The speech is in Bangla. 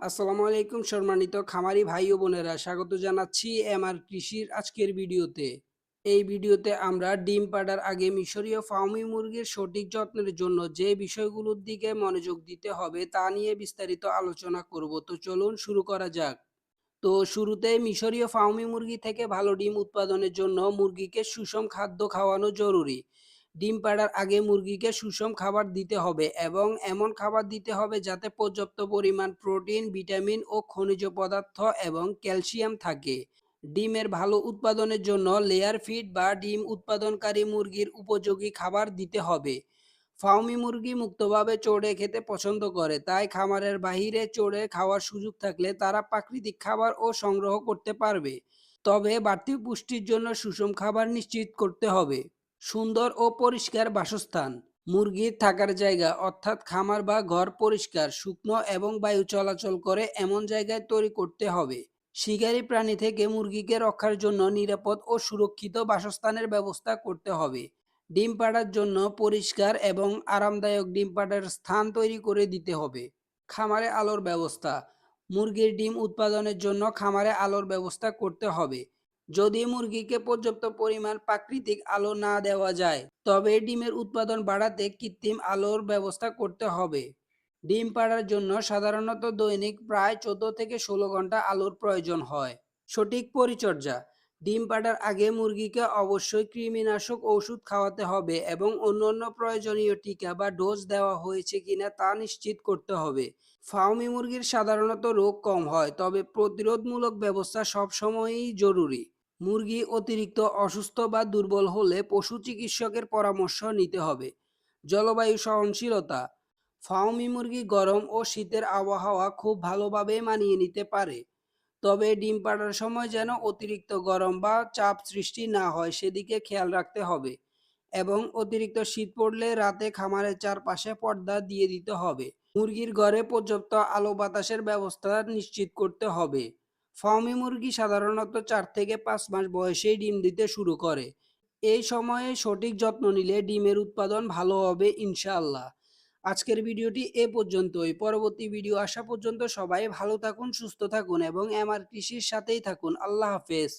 আসসালামু আলাইকুম সম্মানিত খামারি ভাই ও বোনেরা, স্বাগত জানাচ্ছি এমআর কৃষির আজকের ভিডিওতে। এই ভিডিওতে আমরা ডিম পাড়ার আগে মিশরীয় ফার্মি মুরগির সঠিক যত্নের জন্য যে বিষয়গুলোর দিকে মনোযোগ দিতে হবে তা নিয়ে বিস্তারিত আলোচনা করব। তো চলুন শুরু করা যাক। তো শুরুতে মিশরীয় ফার্মি মুরগি থেকে ভালো ডিম উৎপাদনের জন্য মুরগিকে সুষম খাদ্য খাওয়ানো জরুরি। ডিম পাড়ার আগে মুরগিকে সুষম খাবার দিতে হবে এবং এমন খাবার দিতে হবে যাতে পর্যাপ্ত পরিমাণ প্রোটিন, ভিটামিন ও খনিজ পদার্থ এবং ক্যালসিয়াম থাকে। ডিমের ভালো উৎপাদনের জন্য লেয়ার ফিড বা ডিম উৎপাদনকারী মুরগির উপযোগী খাবার দিতে হবে। ফার্মি মুরগি মুক্তভাবে চড়ে খেতে পছন্দ করে, তাই খামারের বাহিরে চড়ে খাওয়ার সুযোগ থাকলে তারা প্রাকৃতিক খাবার ও সংগ্রহ করতে পারবে। তবে বাড়তি পুষ্টির জন্য সুষম খাবার নিশ্চিত করতে হবে। সুন্দর ও পরিষ্কার বাসস্থান। মুরগির থাকার জায়গা, অর্থাৎ খামার বা ঘর পরিষ্কার, শুকনো এবং বায়ু চলাচল করে এমন জায়গায় তৈরি করতে হবে। শিকারী প্রাণী থেকে মুরগিকে রক্ষার জন্য নিরাপদ ও সুরক্ষিত বাসস্থানের ব্যবস্থা করতে হবে। ডিম পাড়ার জন্য পরিষ্কার এবং আরামদায়ক ডিম পাড়ার স্থান তৈরি করে দিতে হবে। খামারে আলোর ব্যবস্থা। মুরগির ডিম উৎপাদনের জন্য খামারে আলোর ব্যবস্থা করতে হবে। যদি মুরগিকে পর্যাপ্ত পরিমাণ প্রাকৃতিক আলো না দেওয়া যায়, তবে ডিমের উৎপাদন বাড়াতে কৃত্রিম আলোর ব্যবস্থা করতে হবে। ডিম পাড়ার জন্য সাধারণত দৈনিক প্রায় চোদ্দ থেকে ষোলো ঘণ্টা আলোর প্রয়োজন হয়। সঠিক পরিচর্যা। ডিম পাড়ার আগে মুরগিকে অবশ্যই কৃমিনাশক ওষুধ খাওয়াতে হবে এবং অন্যান্য প্রয়োজনীয় টিকা বা ডোজ দেওয়া হয়েছে কিনা তা নিশ্চিত করতে হবে। ফার্মি মুরগির সাধারণত রোগ কম হয়, তবে প্রতিরোধমূলক ব্যবস্থা সবসময়ই জরুরি। মুরগি অতিরিক্ত অসুস্থ বা দুর্বল হলে পশু চিকিৎসকের পরামর্শ নিতে হবে। জলবায়ু সহনশীলতা ফার্মি মুরগি গরম ও শীতের আবহাওয়া খুব ভালোভাবে মানিয়ে নিতে পারে। তবে ডিম পাড়ার সময় যেন অতিরিক্ত গরম বা চাপ সৃষ্টি না হয় সেদিকে খেয়াল রাখতে হবে এবং অতিরিক্ত শীত পড়লে রাতে খামারের চারপাশে পর্দা দিয়ে দিতে হবে। মুরগির ঘরে পর্যাপ্ত আলো বাতাসের ব্যবস্থা নিশ্চিত করতে হবে। ফার্মি মুরগি সাধারণত চার থেকে পাঁচ মাস বয়সেই ডিম দিতে শুরু করে। এই সময়ে সঠিক যত্ন নিলে ডিমের উৎপাদন ভালো হবে, ইনশাআল্লাহ। আজকের ভিডিওটি এ পর্যন্তই। পরবর্তী ভিডিও আসা পর্যন্ত সবাই ভালো থাকুন, সুস্থ থাকুন এবং এমআর কৃষির সাথেই থাকুন। আল্লাহ হাফেজ।